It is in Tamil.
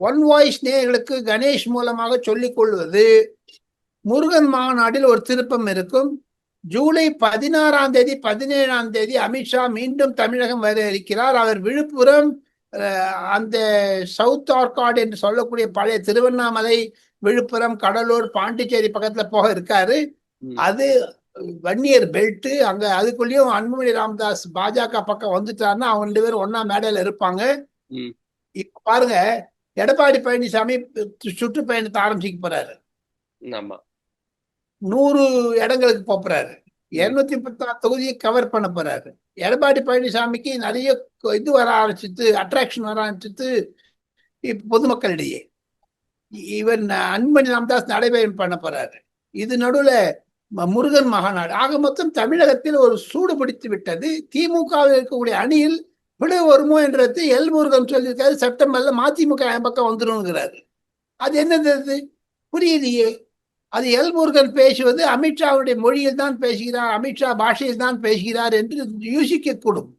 ஒன் வாய்ஸ் நேயர்களுக்கு கணேஷ் மூலமாக சொல்லிக் கொள்வது முருகன் மாநாட்டில் ஒரு திருப்பம் இருக்கும். ஜூலை பதினாறாம் தேதி பதினேழாம் தேதி அமித்ஷா மீண்டும் தமிழகம் வர இருக்கிறார். அவர் விழுப்புரம் அந்த சவுத் ஆர்காட் என்று சொல்லக்கூடிய பழைய திருவண்ணாமலை விழுப்புரம் கடலூர் பாண்டிச்சேரி பக்கத்துல போக இருக்காரு. அது வன்னியர் பெல்ட் அங்க அதுக்குள்ளேயும் அன்புமணி ராமதாஸ் பாஜக பக்கம் வந்துட்டாருன்னா அவங்க ரெண்டு பேரும் ஒன்னா மேடையில இருப்பாங்க. பாருங்க எடப்பாடி பழனிசாமி சுற்றுப்பயணத்தை ஆரம்பிச்சுக்க போறாரு. நூறு இடங்களுக்கு போறாரு. இருநூத்தி பத்தாம் தொகுதியை கவர் பண்ண போறாரு. எடப்பாடி பழனிசாமிக்கு நிறைய இது வர ஆரம்பிச்சிட்டு அட்ராக்ஷன் வர ஆரம்பிச்சிட்டு இப்ப பொதுமக்களிடையே. இவன் அன்பணி ராமதாஸ் நடைபெறும் பண்ண போறாரு. இது நடுவுல முருகன் மகாநாடு. ஆக மொத்தம் தமிழகத்தில் ஒரு சூடு பிடித்து விட்டது. திமுகவில் இருக்கக்கூடிய அணியில் பிளவு வருமோ என்றது எல் முருகன் சொல்லியிருக்காரு. செப்டம்பர்ல மதிமுக பக்கம் வந்துருங்கிறாரு அது என்னது புரியலையே அது எல் முருகன் பேசுவது அமித்ஷாவுடைய மொழியில் தான் பேசுகிறார் அமித்ஷா பாஷையில் தான் பேசுகிறார் என்று யூசிக்க கூடும்